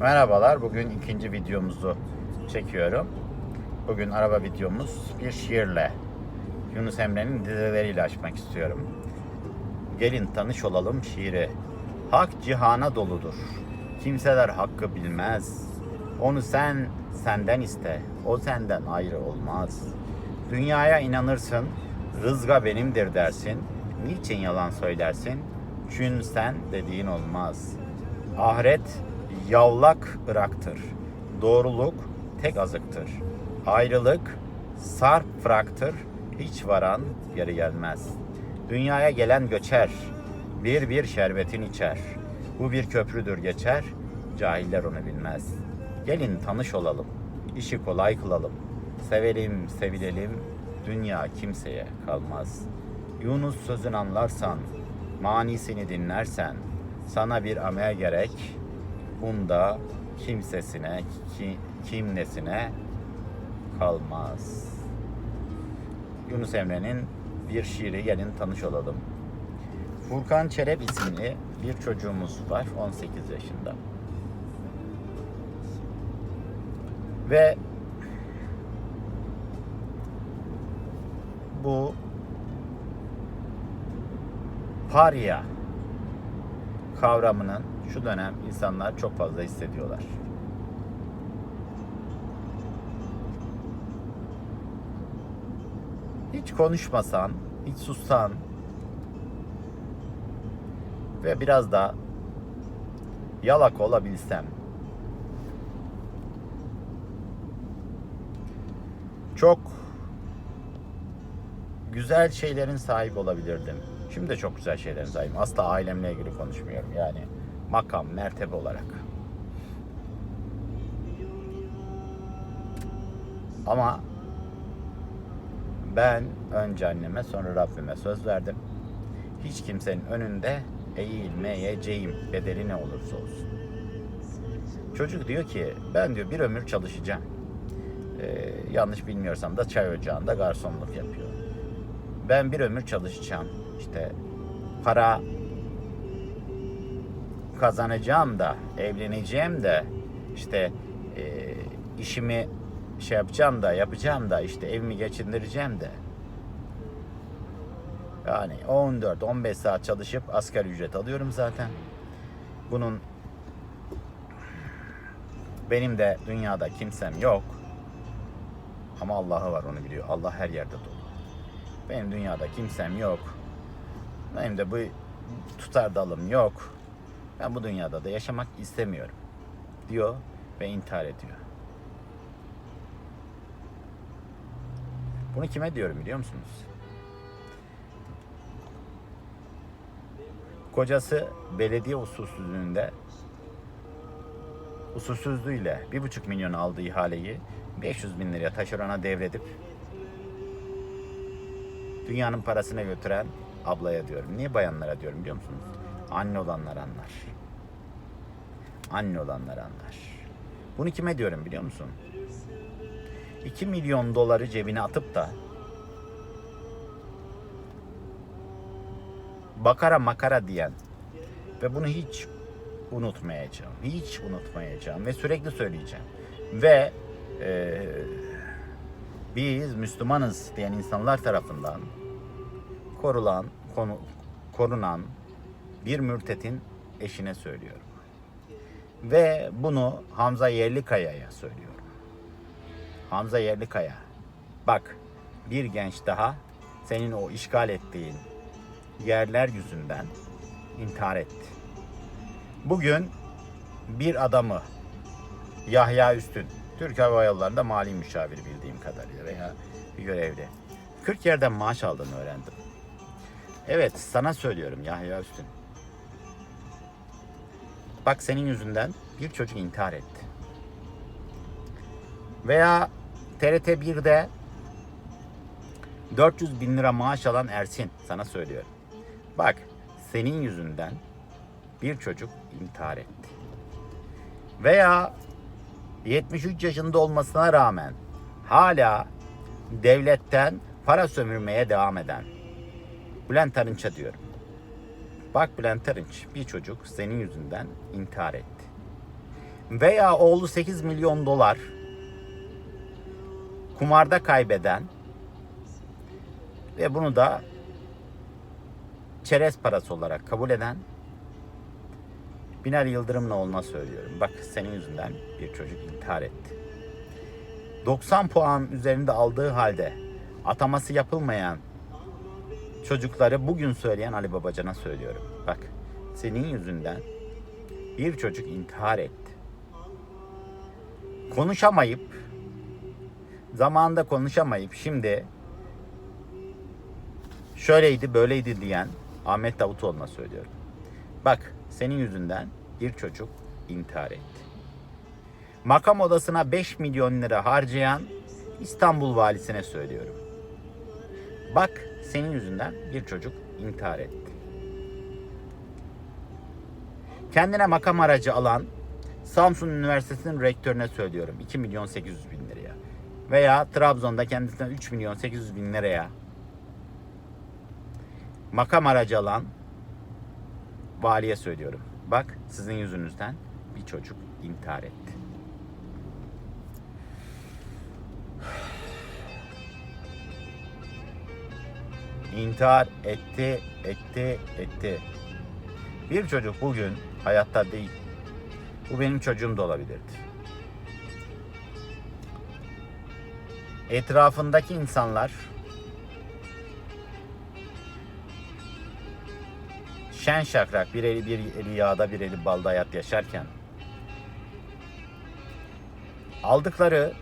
Merhabalar, bugün ikinci videomuzu çekiyorum. Bugün araba videomuz bir şiirle, Yunus Emre'nin dizeleriyle açmak istiyorum. Gelin tanış olalım şiiri. Hak cihana doludur. Kimseler hakkı bilmez. Onu sen senden iste. O senden ayrı olmaz. Dünyaya inanırsın. Rızga benimdir dersin. Niçin yalan söylersin? Çünkü sen dediğin olmaz. Ahiret yavlak ıraktır. Doğruluk tek azıktır. Ayrılık sarp fıraktır. Hiç varan geri gelmez. Dünyaya gelen göçer. Bir bir şerbetin içer. Bu bir köprüdür geçer. Cahiller onu bilmez. Gelin tanış olalım. işi kolay kılalım. Sevelim, sevilelim. Dünya kimseye kalmaz. Yunus sözün anlarsan, manisini dinlersen, sana bir amel gerek. Bunda kimsesine, ki, kimnesine kalmaz. Yunus Emre'nin bir şiiri gelin tanış olalım. Furkan Çerep isimli bir çocuğumuz var 18 yaşında. Ve bu parya kavramının şu dönem insanlar çok fazla hissediyorlar. Hiç konuşmasan, hiç sussan ve biraz da yalak olabilsem çok güzel şeylerin sahibi olabilirdim. Şimdi de çok güzel şeylerin sahibim. Asla ailemle ilgili konuşmuyorum. Yani makam, mertebe olarak. Ama ben önce anneme sonra Rabbime söz verdim. Hiç kimsenin önünde eğilmeyeceğim bedeli ne olursa olsun. Çocuk diyor ki ben diyor bir ömür çalışacağım. Ee, yanlış bilmiyorsam da çay ocağında garsonluk yapıyor. Ben bir ömür çalışacağım. İşte para kazanacağım da, evleneceğim de, işte e, işimi şey yapacağım da, yapacağım da, işte evimi geçindireceğim de. Yani 14-15 saat çalışıp asgari ücret alıyorum zaten. Bunun benim de dünyada kimsem yok. Ama Allah'ı var onu biliyor. Allah her yerde dolu. Benim dünyada kimsem yok. Benim de bu tutar dalım yok. Ben bu dünyada da yaşamak istemiyorum. Diyor ve intihar ediyor. Bunu kime diyorum biliyor musunuz? Kocası belediye usulsüzlüğünde usulsüzlüğüyle bir buçuk milyon aldığı ihaleyi 500 bin liraya taşerona devredip dünyanın parasına götüren ablaya diyorum. Niye bayanlara diyorum biliyor musunuz? Anne olanlar anlar. Anne olanlar anlar. Bunu kime diyorum biliyor musun? 2 milyon doları cebine atıp da bakara makara diyen ve bunu hiç unutmayacağım. Hiç unutmayacağım ve sürekli söyleyeceğim. Ve e, biz Müslümanız diyen insanlar tarafından korulan, konu, korunan bir mürtetin eşine söylüyorum. Ve bunu Hamza Yerlikaya'ya söylüyorum. Hamza Yerlikaya, bak bir genç daha senin o işgal ettiğin yerler yüzünden intihar etti. Bugün bir adamı Yahya Üstün, Türk Hava Yolları'nda mali müşavir bildiğim kadarıyla veya bir görevli. 40 yerden maaş aldığını öğrendim. Evet sana söylüyorum Yahya Üstün. Bak senin yüzünden bir çocuk intihar etti. Veya TRT 1'de 400 bin lira maaş alan Ersin sana söylüyorum. Bak senin yüzünden bir çocuk intihar etti. Veya 73 yaşında olmasına rağmen hala devletten para sömürmeye devam eden Bülent Arınç'a diyorum. Bak Bülent Arınç bir çocuk senin yüzünden intihar etti. veya oğlu 8 milyon dolar kumarda kaybeden ve bunu da çerez parası olarak kabul eden Binali Yıldırım'ın oğluna söylüyorum. Bak senin yüzünden bir çocuk intihar etti. 90 puan üzerinde aldığı halde ataması yapılmayan çocukları bugün söyleyen Ali Babacan'a söylüyorum. Bak senin yüzünden bir çocuk intihar etti. Konuşamayıp zamanında konuşamayıp şimdi şöyleydi böyleydi diyen Ahmet Davutoğlu'na söylüyorum. Bak senin yüzünden bir çocuk intihar etti. Makam odasına 5 milyon lira harcayan İstanbul valisine söylüyorum. Bak senin yüzünden bir çocuk intihar etti. Kendine makam aracı alan Samsun Üniversitesi'nin rektörüne söylüyorum 2 milyon 800 bin liraya. Veya Trabzon'da kendisine 3 milyon 800 bin liraya makam aracı alan valiye söylüyorum. Bak sizin yüzünüzden bir çocuk intihar etti. İntihar etti, etti, etti. Bir çocuk bugün hayatta değil. Bu benim çocuğum da olabilirdi. Etrafındaki insanlar şen şakrak bir eli bir eli yağda bir eli balda hayat yaşarken aldıkları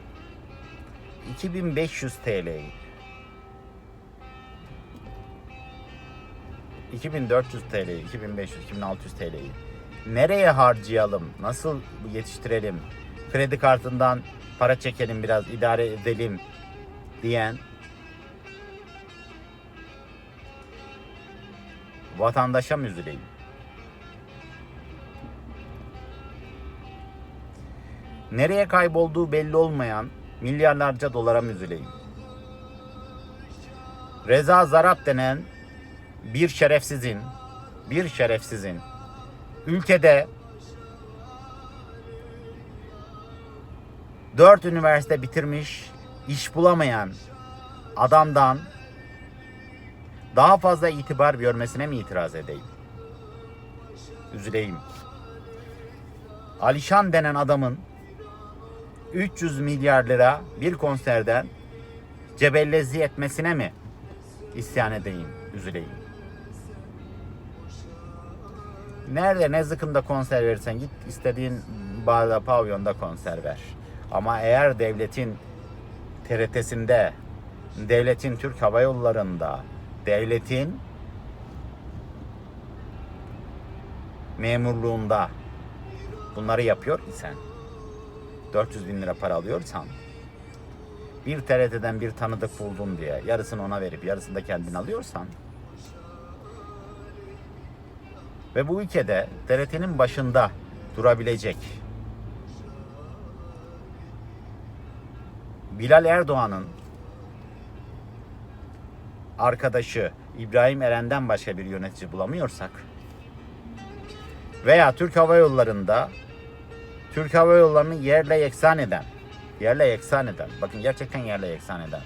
2500 TL'yi 2400 TL'yi, 2500, 2600 TL'yi nereye harcayalım, nasıl yetiştirelim, kredi kartından para çekelim biraz idare edelim diyen vatandaşa mı üzüleyim? Nereye kaybolduğu belli olmayan milyarlarca dolara mı üzüleyim? Reza Zarap denen bir şerefsizin, bir şerefsizin ülkede dört üniversite bitirmiş, iş bulamayan adamdan daha fazla itibar görmesine mi itiraz edeyim? Üzüleyim. Alişan denen adamın 300 milyar lira bir konserden cebellezi etmesine mi isyan edeyim, üzüleyim? Nerede ne zıkımda konser verirsen git istediğin barda pavyonda konser ver. Ama eğer devletin TRT'sinde, devletin Türk Hava Yolları'nda, devletin memurluğunda bunları yapıyor isen 400 bin lira para alıyorsan bir TRT'den bir tanıdık buldun diye yarısını ona verip yarısını da kendin alıyorsan ve bu ülkede TRT'nin başında durabilecek Bilal Erdoğan'ın arkadaşı İbrahim Eren'den başka bir yönetici bulamıyorsak veya Türk Hava Yolları'nda Türk Hava Yolları'nı yerle yeksan eden yerle yeksan eden bakın gerçekten yerle yeksan eden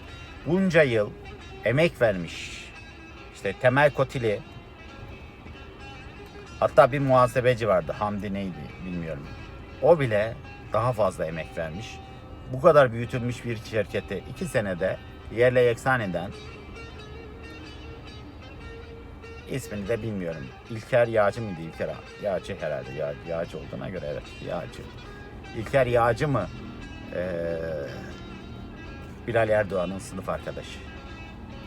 bunca yıl emek vermiş işte Temel Kotili hatta bir muhasebeci vardı Hamdi neydi bilmiyorum o bile daha fazla emek vermiş bu kadar büyütülmüş bir şirketi iki senede yerle yeksan eden ismini de bilmiyorum. İlker Yağcı mıydı İlker? Yağcı herhalde. Yağ, Yağcı olduğuna göre evet Yağcı. İlker Yağcı mı? Ee, Bilal Erdoğan'ın sınıf arkadaşı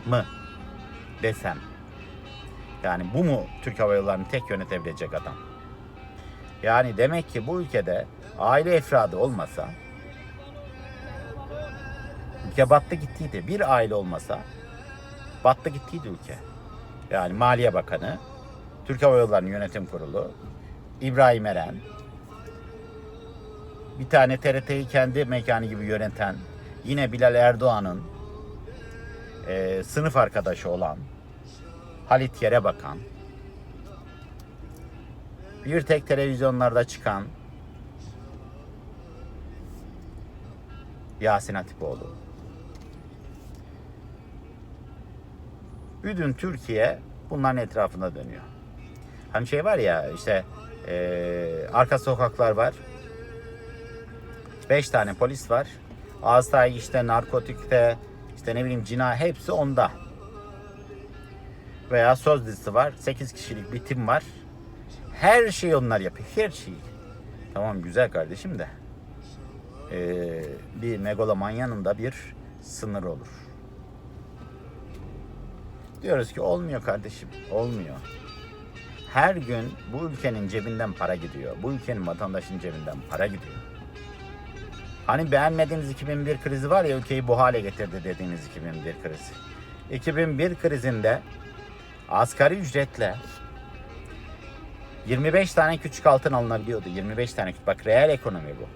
mı desem. Yani bu mu Türk Hava Yolları'nı tek yönetebilecek adam? Yani demek ki bu ülkede aile efradı olmasa ülke battı gittiydi. Bir aile olmasa battı gittiydi ülke. Yani Maliye Bakanı, Türk Hava Yolları'nın yönetim kurulu, İbrahim Eren, bir tane TRT'yi kendi mekanı gibi yöneten, yine Bilal Erdoğan'ın e, sınıf arkadaşı olan Halit Yere Bakan, bir tek televizyonlarda çıkan Yasin Hatipoğlu. Bütün Türkiye bunların etrafında dönüyor. Hani şey var ya işte eee, arka sokaklar var. Beş tane polis var. Asayiş işte narkotikte işte ne bileyim cina hepsi onda. Veya söz dizisi var. 8 kişilik bir tim var. Her şeyi onlar yapıyor. Her şeyi. Tamam güzel kardeşim de. Ee, bir megalomanyanın da bir sınır olur. Diyoruz ki olmuyor kardeşim. Olmuyor. Her gün bu ülkenin cebinden para gidiyor. Bu ülkenin vatandaşının cebinden para gidiyor. Hani beğenmediğiniz 2001 krizi var ya ülkeyi bu hale getirdi dediğiniz 2001 krizi. 2001 krizinde asgari ücretle 25 tane küçük altın alınabiliyordu. 25 tane. Bak reel ekonomi bu.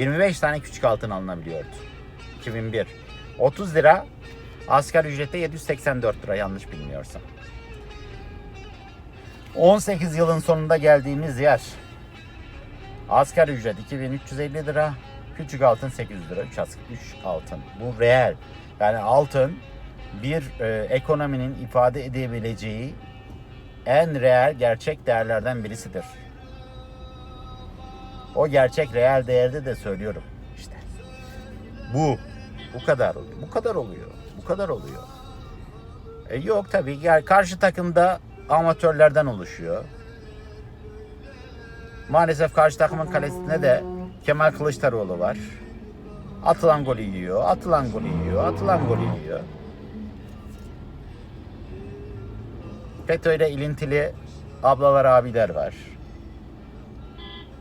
25 tane küçük altın alınabiliyordu. 2001. 30 lira asgari ücrette 784 lira yanlış bilmiyorsam. 18 yılın sonunda geldiğimiz yer. Asgari ücret 2350 lira. Küçük altın 800 lira. 3 asgari 3 altın. Bu reel. Yani altın bir e, ekonominin ifade edebileceği en reel gerçek değerlerden birisidir. O gerçek reel değerde de söylüyorum işte. Bu. Bu kadar oluyor. Bu kadar oluyor. Bu kadar oluyor. E yok tabii. Yani karşı takımda amatörlerden oluşuyor. Maalesef karşı takımın kalesinde de Kemal Kılıçdaroğlu var. Atılan golü yiyor, atılan golü yiyor, atılan golü yiyor. FETÖ'yle ilintili ablalar abiler var.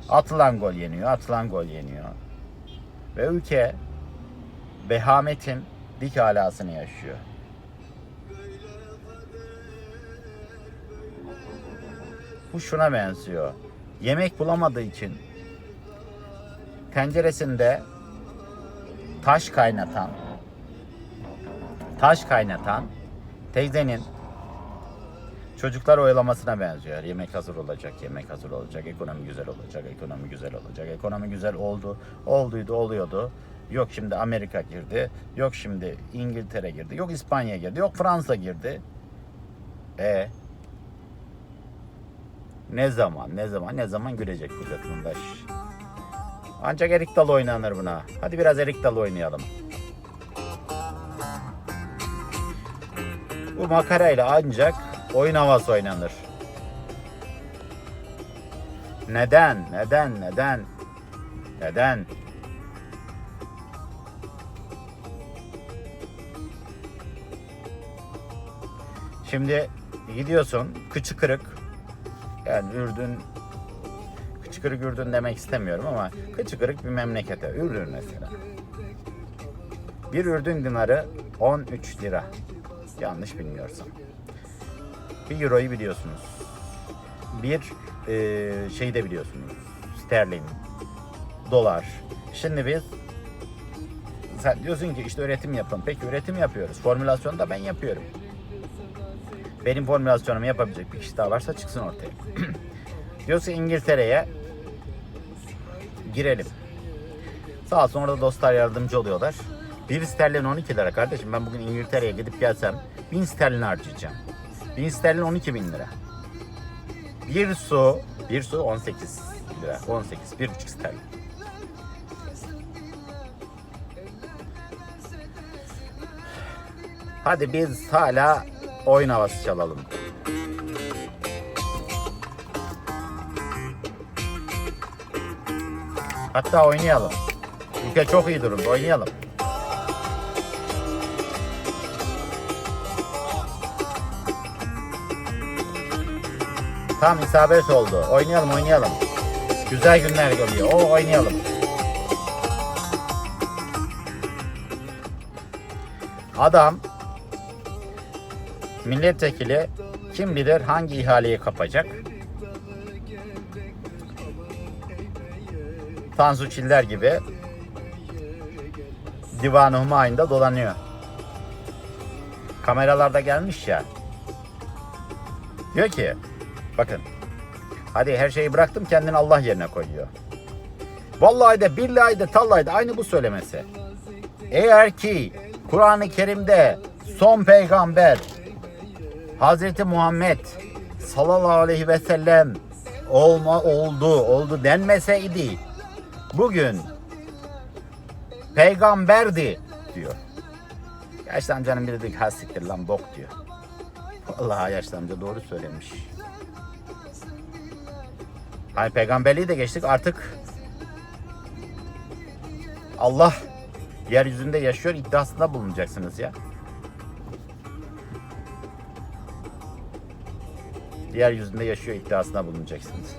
Atılan gol yeniyor, atılan gol yeniyor. Ve ülke vehametin dik alasını yaşıyor. Bu şuna benziyor. Yemek bulamadığı için tenceresinde taş kaynatan taş kaynatan teyzenin çocuklar oyalamasına benziyor. Yemek hazır olacak, yemek hazır olacak, ekonomi güzel olacak, ekonomi güzel olacak, ekonomi güzel oldu, olduydu, oluyordu. Yok şimdi Amerika girdi, yok şimdi İngiltere girdi, yok İspanya girdi, yok Fransa girdi. E ne zaman, ne zaman, ne zaman gülecek bu vatandaş? Ancak erik dalı oynanır buna. Hadi biraz erik dalı oynayalım. Bu makarayla ancak oyun havası oynanır. Neden? Neden? Neden? Neden? Şimdi gidiyorsun kıçı kırık. Yani Ürdün kıçı kırık Ürdün demek istemiyorum ama kıçı kırık bir memlekete. Ürdün mesela. Bir Ürdün dinarı 13 lira. Yanlış bilmiyorsam. Bir euroyu biliyorsunuz. Bir e, şey de biliyorsunuz. Sterlin, dolar. Şimdi biz sen diyorsun ki işte üretim yapın. Peki üretim yapıyoruz. Formülasyonu da ben yapıyorum. Benim formülasyonumu yapabilecek bir kişi daha varsa çıksın ortaya. Diyorsa İngiltere'ye girelim. Sağ olsun orada dostlar yardımcı oluyorlar. Bir sterlin 12 lira kardeşim. Ben bugün İngiltere'ye gidip gelsem 1000 sterlin harcayacağım. 1000 sterlin 12 bin lira. Bir su, bir su 18 lira. 18, 1,5 sterlin. Hadi biz hala oyun havası çalalım. Hatta oynayalım. Ülke çok iyi durumda. Oynayalım. Tam isabet oldu. Oynayalım oynayalım. Güzel günler geliyor. O oynayalım. Adam milletvekili kim bilir hangi ihaleyi kapacak? Tansu Çiller gibi Divan-ı Humayun'da dolanıyor. Kameralarda gelmiş ya. Diyor ki bakın hadi her şeyi bıraktım kendini Allah yerine koyuyor. Vallahi de billahi de tallahi de aynı bu söylemesi. Eğer ki Kur'an-ı Kerim'de son peygamber Hazreti Muhammed sallallahu aleyhi ve sellem olma oldu oldu denmeseydi bugün peygamberdi diyor. Yaşlı amcanın biri diyor ki lan bok diyor. Vallahi yaşlı amca doğru söylemiş. Hani peygamberliği de geçtik artık Allah yeryüzünde yaşıyor iddiasında bulunacaksınız ya. Yeryüzünde yaşıyor iddiasında bulunacaksınız.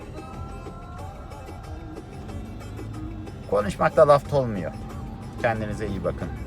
Konuşmakta laf olmuyor. Kendinize iyi bakın.